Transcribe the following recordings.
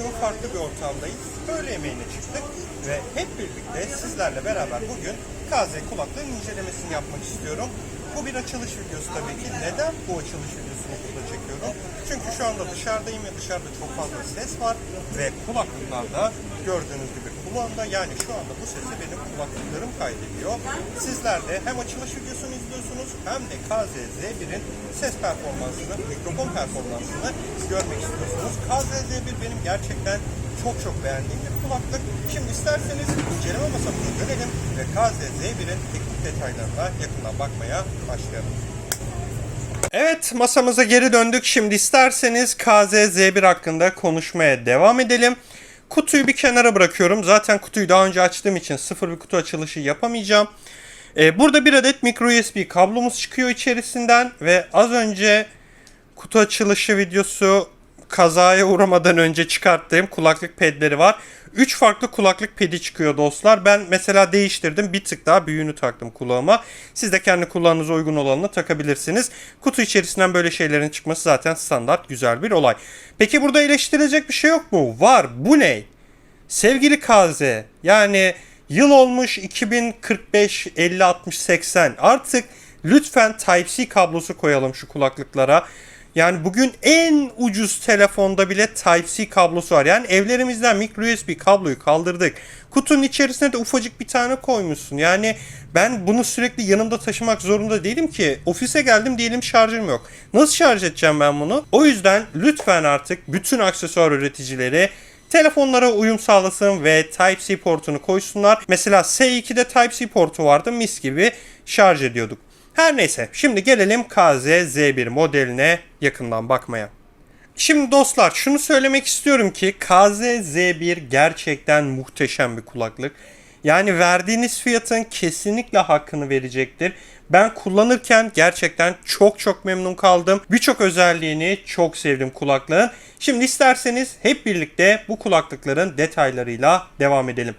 bugün farklı bir ortamdayız. Öğle yemeğine çıktık ve hep birlikte sizlerle beraber bugün KZ kulaklığın incelemesini yapmak istiyorum. Bu bir açılış videosu tabii ki. Neden bu açılış videosunu burada çekiyorum? Çünkü şu anda dışarıdayım ve dışarıda çok fazla ses var ve kulaklıklarda gördüğünüz gibi kulağımda yani şu anda bu sesi benim kulaklıklarım kaydediyor. Sizler de hem açılış videosunu izliyorsunuz hem de KZ-Z1'in ses performansını, mikrofon performansını görmek istiyorsunuz. KZ-Z1 benim gerçekten çok çok beğendiğim bir kulaklık. Şimdi isterseniz inceleme masamıza dönelim ve KZ-Z1'in teknik detaylarına yakından bakmaya başlayalım. Evet masamıza geri döndük. Şimdi isterseniz KZ-Z1 hakkında konuşmaya devam edelim. Kutuyu bir kenara bırakıyorum. Zaten kutuyu daha önce açtığım için sıfır bir kutu açılışı yapamayacağım. Ee, burada bir adet micro USB kablomuz çıkıyor içerisinden ve az önce kutu açılışı videosu kazaya uğramadan önce çıkarttığım kulaklık pedleri var. 3 farklı kulaklık pedi çıkıyor dostlar. Ben mesela değiştirdim. Bir tık daha büyüğünü taktım kulağıma. Siz de kendi kulağınıza uygun olanını takabilirsiniz. Kutu içerisinden böyle şeylerin çıkması zaten standart güzel bir olay. Peki burada eleştirilecek bir şey yok mu? Var. Bu ne? Sevgili KZ yani yıl olmuş 2045 50 60 80 artık lütfen Type-C kablosu koyalım şu kulaklıklara. Yani bugün en ucuz telefonda bile Type-C kablosu var. Yani evlerimizden micro USB kabloyu kaldırdık. Kutunun içerisine de ufacık bir tane koymuşsun. Yani ben bunu sürekli yanımda taşımak zorunda değilim ki. Ofise geldim diyelim şarjım yok. Nasıl şarj edeceğim ben bunu? O yüzden lütfen artık bütün aksesuar üreticileri telefonlara uyum sağlasın ve Type-C portunu koysunlar. Mesela S2'de Type-C portu vardı mis gibi şarj ediyorduk. Her neyse şimdi gelelim KZ Z1 modeline yakından bakmaya. Şimdi dostlar şunu söylemek istiyorum ki KZ Z1 gerçekten muhteşem bir kulaklık. Yani verdiğiniz fiyatın kesinlikle hakkını verecektir. Ben kullanırken gerçekten çok çok memnun kaldım. Birçok özelliğini çok sevdim kulaklığın. Şimdi isterseniz hep birlikte bu kulaklıkların detaylarıyla devam edelim.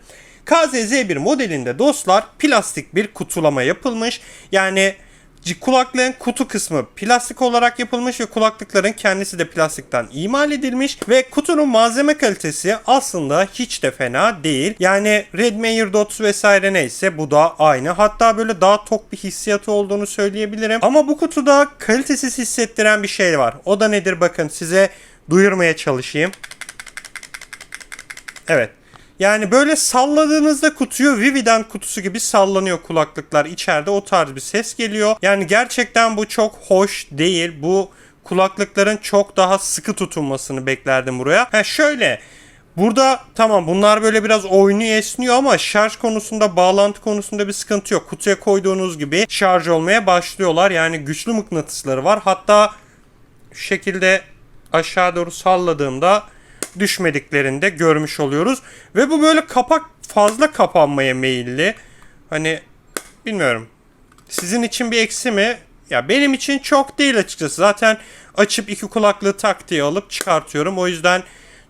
KZ-Z1 modelinde dostlar plastik bir kutulama yapılmış. Yani kulaklığın kutu kısmı plastik olarak yapılmış ve kulaklıkların kendisi de plastikten imal edilmiş ve kutunun malzeme kalitesi aslında hiç de fena değil. Yani Redmi AirDots vesaire neyse bu da aynı. Hatta böyle daha tok bir hissiyatı olduğunu söyleyebilirim. Ama bu kutuda kalitesiz hissettiren bir şey var. O da nedir bakın size duyurmaya çalışayım. Evet. Yani böyle salladığınızda kutuyu Vivi'den kutusu gibi sallanıyor kulaklıklar. İçeride o tarz bir ses geliyor. Yani gerçekten bu çok hoş değil. Bu kulaklıkların çok daha sıkı tutunmasını beklerdim buraya. Ha şöyle Burada tamam bunlar böyle biraz oynuyor esniyor ama şarj konusunda bağlantı konusunda bir sıkıntı yok. Kutuya koyduğunuz gibi şarj olmaya başlıyorlar. Yani güçlü mıknatısları var. Hatta şu şekilde aşağı doğru salladığımda düşmediklerini de görmüş oluyoruz. Ve bu böyle kapak fazla kapanmaya meyilli. Hani bilmiyorum. Sizin için bir eksi mi? Ya benim için çok değil açıkçası. Zaten açıp iki kulaklığı tak diye alıp çıkartıyorum. O yüzden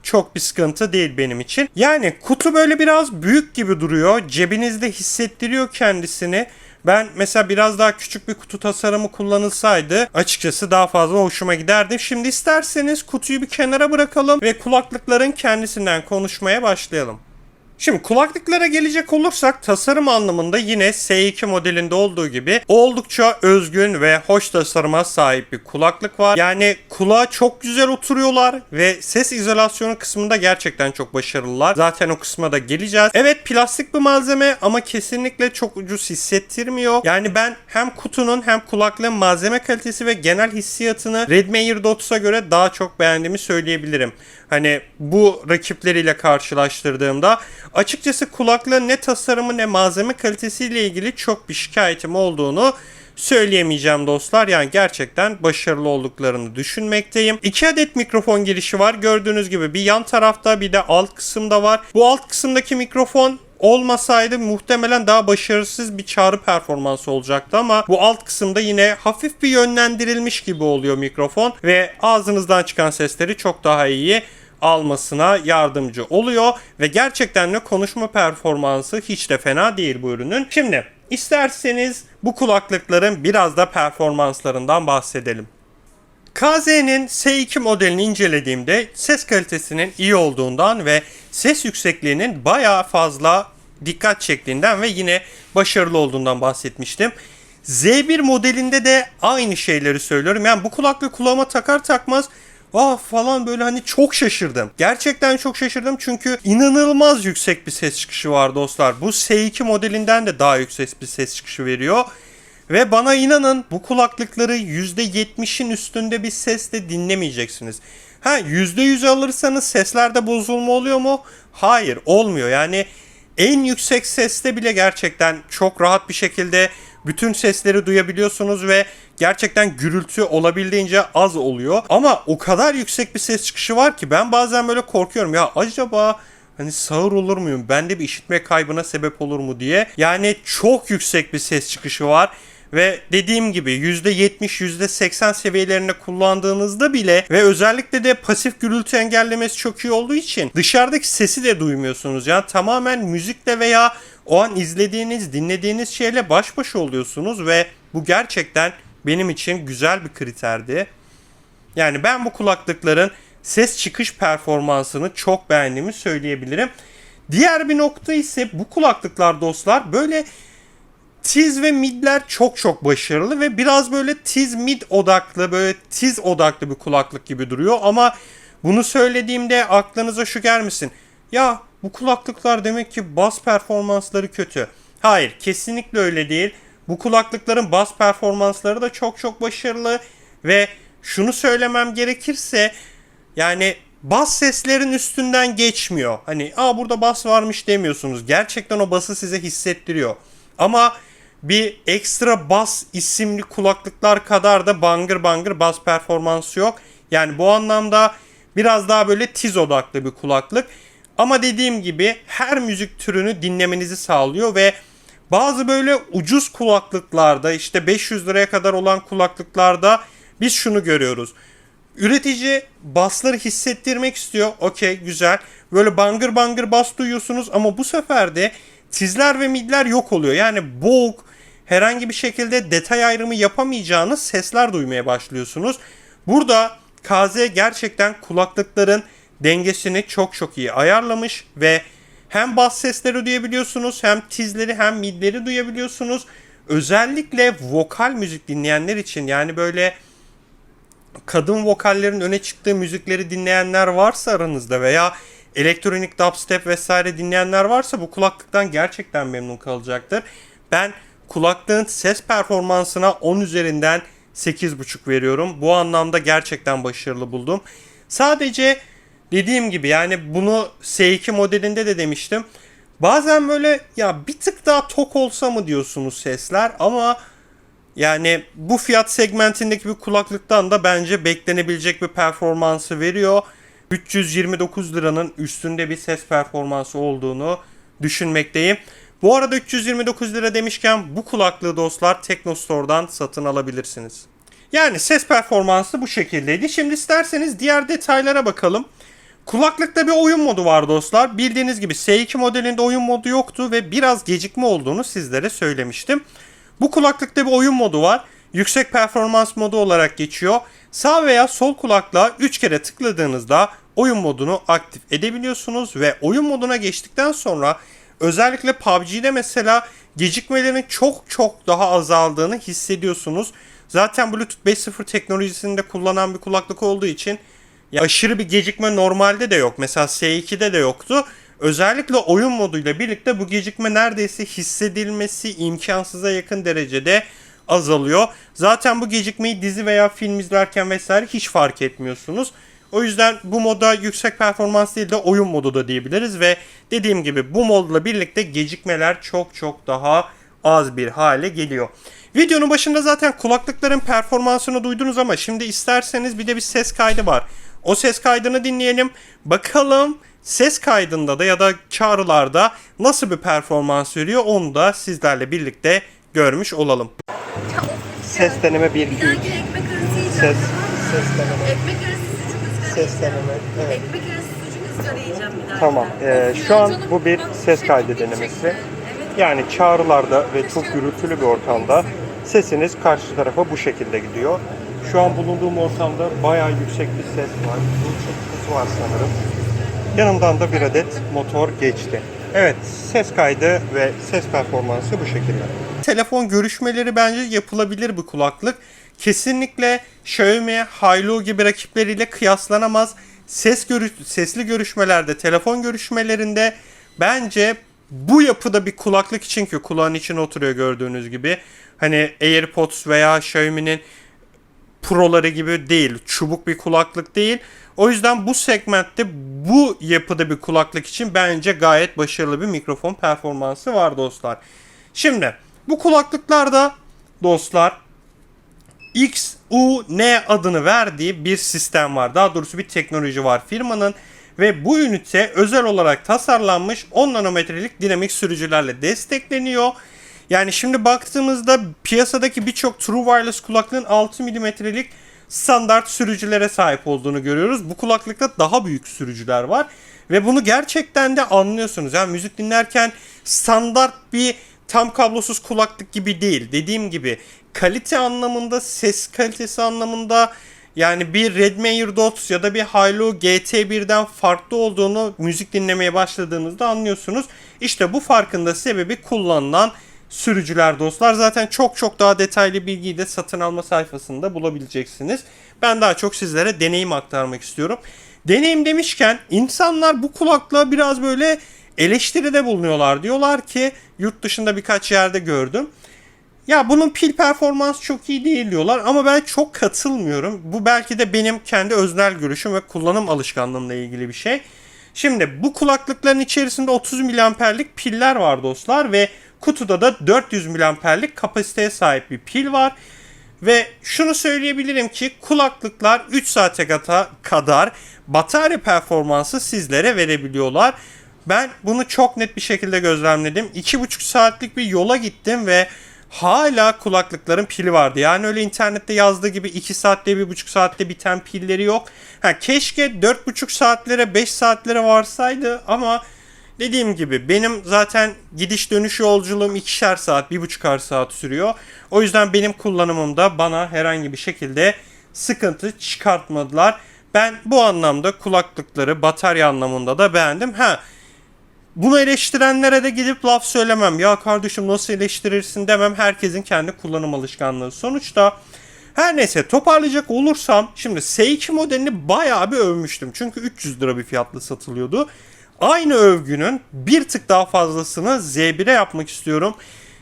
çok bir sıkıntı değil benim için. Yani kutu böyle biraz büyük gibi duruyor. Cebinizde hissettiriyor kendisini. Ben mesela biraz daha küçük bir kutu tasarımı kullanılsaydı açıkçası daha fazla hoşuma giderdi. Şimdi isterseniz kutuyu bir kenara bırakalım ve kulaklıkların kendisinden konuşmaya başlayalım. Şimdi kulaklıklara gelecek olursak tasarım anlamında yine S2 modelinde olduğu gibi oldukça özgün ve hoş tasarıma sahip bir kulaklık var. Yani kulağa çok güzel oturuyorlar ve ses izolasyonu kısmında gerçekten çok başarılılar. Zaten o kısma da geleceğiz. Evet plastik bir malzeme ama kesinlikle çok ucuz hissettirmiyor. Yani ben hem kutunun hem kulaklığın malzeme kalitesi ve genel hissiyatını Redmi AirDots'a göre daha çok beğendiğimi söyleyebilirim. Hani bu rakipleriyle karşılaştırdığımda açıkçası kulaklığın ne tasarımı ne malzeme kalitesiyle ilgili çok bir şikayetim olduğunu söyleyemeyeceğim dostlar. Yani gerçekten başarılı olduklarını düşünmekteyim. İki adet mikrofon girişi var. Gördüğünüz gibi bir yan tarafta bir de alt kısımda var. Bu alt kısımdaki mikrofon olmasaydı muhtemelen daha başarısız bir çağrı performansı olacaktı ama bu alt kısımda yine hafif bir yönlendirilmiş gibi oluyor mikrofon ve ağzınızdan çıkan sesleri çok daha iyi almasına yardımcı oluyor ve gerçekten de konuşma performansı hiç de fena değil bu ürünün. Şimdi isterseniz bu kulaklıkların biraz da performanslarından bahsedelim. KZ'nin S2 modelini incelediğimde ses kalitesinin iyi olduğundan ve ses yüksekliğinin bayağı fazla dikkat çektiğinden ve yine başarılı olduğundan bahsetmiştim. Z1 modelinde de aynı şeyleri söylüyorum. Yani bu kulaklığı kulağıma takar takmaz ah falan böyle hani çok şaşırdım. Gerçekten çok şaşırdım çünkü inanılmaz yüksek bir ses çıkışı var dostlar. Bu S2 modelinden de daha yüksek bir ses çıkışı veriyor. Ve bana inanın bu kulaklıkları %70'in üstünde bir sesle dinlemeyeceksiniz. Ha %100 alırsanız seslerde bozulma oluyor mu? Hayır olmuyor. Yani en yüksek seste bile gerçekten çok rahat bir şekilde bütün sesleri duyabiliyorsunuz ve gerçekten gürültü olabildiğince az oluyor. Ama o kadar yüksek bir ses çıkışı var ki ben bazen böyle korkuyorum. Ya acaba hani sağır olur muyum? Bende bir işitme kaybına sebep olur mu diye. Yani çok yüksek bir ses çıkışı var. Ve dediğim gibi %70, %80 seviyelerinde kullandığınızda bile ve özellikle de pasif gürültü engellemesi çok iyi olduğu için dışarıdaki sesi de duymuyorsunuz. Yani tamamen müzikle veya o an izlediğiniz, dinlediğiniz şeyle baş başa oluyorsunuz ve bu gerçekten benim için güzel bir kriterdi. Yani ben bu kulaklıkların ses çıkış performansını çok beğendiğimi söyleyebilirim. Diğer bir nokta ise bu kulaklıklar dostlar böyle tiz ve midler çok çok başarılı ve biraz böyle tiz mid odaklı böyle tiz odaklı bir kulaklık gibi duruyor ama bunu söylediğimde aklınıza şu gelmesin. Ya bu kulaklıklar demek ki bas performansları kötü. Hayır kesinlikle öyle değil. Bu kulaklıkların bas performansları da çok çok başarılı ve şunu söylemem gerekirse yani bas seslerin üstünden geçmiyor. Hani aa burada bas varmış demiyorsunuz. Gerçekten o bası size hissettiriyor. Ama bir ekstra bas isimli kulaklıklar kadar da bangır bangır bas performansı yok. Yani bu anlamda biraz daha böyle tiz odaklı bir kulaklık. Ama dediğim gibi her müzik türünü dinlemenizi sağlıyor ve bazı böyle ucuz kulaklıklarda işte 500 liraya kadar olan kulaklıklarda biz şunu görüyoruz. Üretici basları hissettirmek istiyor. Okey güzel. Böyle bangır bangır bas duyuyorsunuz ama bu sefer de tizler ve midler yok oluyor. Yani boğuk herhangi bir şekilde detay ayrımı yapamayacağınız sesler duymaya başlıyorsunuz. Burada KZ gerçekten kulaklıkların dengesini çok çok iyi ayarlamış ve hem bas sesleri duyabiliyorsunuz hem tizleri hem midleri duyabiliyorsunuz. Özellikle vokal müzik dinleyenler için yani böyle kadın vokallerin öne çıktığı müzikleri dinleyenler varsa aranızda veya elektronik dubstep vesaire dinleyenler varsa bu kulaklıktan gerçekten memnun kalacaktır. Ben kulaklığın ses performansına 10 üzerinden 8.5 veriyorum. Bu anlamda gerçekten başarılı buldum. Sadece dediğim gibi yani bunu S2 modelinde de demiştim. Bazen böyle ya bir tık daha tok olsa mı diyorsunuz sesler ama yani bu fiyat segmentindeki bir kulaklıktan da bence beklenebilecek bir performansı veriyor. 329 liranın üstünde bir ses performansı olduğunu düşünmekteyim. Bu arada 329 lira demişken bu kulaklığı dostlar Teknostore'dan satın alabilirsiniz. Yani ses performansı bu şekildeydi. Şimdi isterseniz diğer detaylara bakalım. Kulaklıkta bir oyun modu var dostlar. Bildiğiniz gibi S2 modelinde oyun modu yoktu ve biraz gecikme olduğunu sizlere söylemiştim. Bu kulaklıkta bir oyun modu var. Yüksek performans modu olarak geçiyor. Sağ veya sol kulaklığa 3 kere tıkladığınızda oyun modunu aktif edebiliyorsunuz ve oyun moduna geçtikten sonra özellikle PUBG'de mesela gecikmelerin çok çok daha azaldığını hissediyorsunuz. Zaten Bluetooth 5.0 teknolojisinde kullanan bir kulaklık olduğu için ya aşırı bir gecikme normalde de yok. Mesela S2'de de yoktu. Özellikle oyun moduyla birlikte bu gecikme neredeyse hissedilmesi imkansıza yakın derecede azalıyor. Zaten bu gecikmeyi dizi veya film izlerken vesaire hiç fark etmiyorsunuz. O yüzden bu moda yüksek performans değil de oyun modu da diyebiliriz ve dediğim gibi bu modla birlikte gecikmeler çok çok daha az bir hale geliyor. Videonun başında zaten kulaklıkların performansını duydunuz ama şimdi isterseniz bir de bir ses kaydı var. O ses kaydını dinleyelim. Bakalım ses kaydında da ya da çağrılarda nasıl bir performans veriyor onu da sizlerle birlikte görmüş olalım. Ses deneme 1 Bir dahaki ekmek arası yiyeceğim. Ses, tamam mı? ses deneme. Ekmek arası sucuk Ses deneme, evet. Ekmek arası sucuk bir. Tamam. Ee, şu an bu bir ses kaydı denemesi. Yani çağrılarda ve çok gürültülü bir ortamda sesiniz karşı tarafa bu şekilde gidiyor. Şu an bulunduğum ortamda bayağı yüksek bir ses var. Bluetooth var sanırım. Yanımdan da bir adet motor geçti. Evet, ses kaydı ve ses performansı bu şekilde. Telefon görüşmeleri bence yapılabilir bu kulaklık. Kesinlikle Xiaomi, Hailu gibi rakipleriyle kıyaslanamaz. Ses görüş sesli görüşmelerde, telefon görüşmelerinde bence bu yapıda bir kulaklık için ki kulağın içine oturuyor gördüğünüz gibi. Hani AirPods veya Xiaomi'nin Pro'ları gibi değil. Çubuk bir kulaklık değil. O yüzden bu segmentte bu yapıda bir kulaklık için bence gayet başarılı bir mikrofon performansı var dostlar. Şimdi bu kulaklıklarda dostlar XUN adını verdiği bir sistem var. Daha doğrusu bir teknoloji var firmanın ve bu ünite özel olarak tasarlanmış 10 nanometrelik dinamik sürücülerle destekleniyor. Yani şimdi baktığımızda piyasadaki birçok True Wireless kulaklığın 6 milimetrelik standart sürücülere sahip olduğunu görüyoruz. Bu kulaklıkta daha büyük sürücüler var ve bunu gerçekten de anlıyorsunuz. Yani müzik dinlerken standart bir tam kablosuz kulaklık gibi değil. Dediğim gibi kalite anlamında, ses kalitesi anlamında yani bir Redmi AirDots ya da bir Hilo GT1'den farklı olduğunu müzik dinlemeye başladığınızda anlıyorsunuz. İşte bu farkın da sebebi kullanılan sürücüler dostlar. Zaten çok çok daha detaylı bilgiyi de satın alma sayfasında bulabileceksiniz. Ben daha çok sizlere deneyim aktarmak istiyorum. Deneyim demişken insanlar bu kulaklığa biraz böyle eleştiride bulunuyorlar. Diyorlar ki yurt dışında birkaç yerde gördüm. Ya bunun pil performansı çok iyi değil diyorlar ama ben çok katılmıyorum. Bu belki de benim kendi öznel görüşüm ve kullanım alışkanlığımla ilgili bir şey. Şimdi bu kulaklıkların içerisinde 30 miliamperlik piller var dostlar ve kutuda da 400 miliamperlik kapasiteye sahip bir pil var. Ve şunu söyleyebilirim ki kulaklıklar 3 saate kadar batarya performansı sizlere verebiliyorlar. Ben bunu çok net bir şekilde gözlemledim. 2,5 saatlik bir yola gittim ve hala kulaklıkların pili vardı. Yani öyle internette yazdığı gibi 2 saatte 1,5 saatte biten pilleri yok. Ha, keşke 4,5 saatlere 5 saatlere varsaydı ama dediğim gibi benim zaten gidiş dönüş yolculuğum ikişer saat, bir buçukar saat sürüyor. O yüzden benim kullanımımda bana herhangi bir şekilde sıkıntı çıkartmadılar. Ben bu anlamda kulaklıkları batarya anlamında da beğendim. Ha bunu eleştirenlere de gidip laf söylemem. Ya kardeşim nasıl eleştirirsin demem. Herkesin kendi kullanım alışkanlığı. Sonuçta her neyse toparlayacak olursam şimdi S2 modelini bayağı bir övmüştüm. Çünkü 300 lira bir fiyatla satılıyordu. Aynı övgünün bir tık daha fazlasını Z1'e yapmak istiyorum.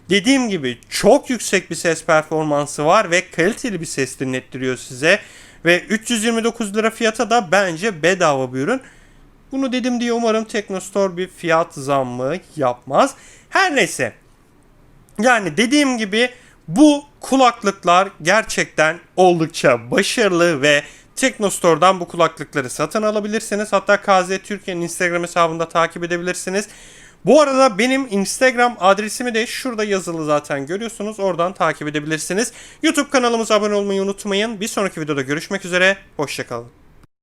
Dediğim gibi çok yüksek bir ses performansı var ve kaliteli bir ses dinlettiriyor size. Ve 329 lira fiyata da bence bedava bir ürün. Bunu dedim diye umarım Teknostore bir fiyat zammı yapmaz. Her neyse. Yani dediğim gibi bu kulaklıklar gerçekten oldukça başarılı ve Teknostore'dan bu kulaklıkları satın alabilirsiniz. Hatta KZ Türkiye'nin Instagram hesabında takip edebilirsiniz. Bu arada benim Instagram adresimi de şurada yazılı zaten görüyorsunuz. Oradan takip edebilirsiniz. YouTube kanalımıza abone olmayı unutmayın. Bir sonraki videoda görüşmek üzere. Hoşçakalın.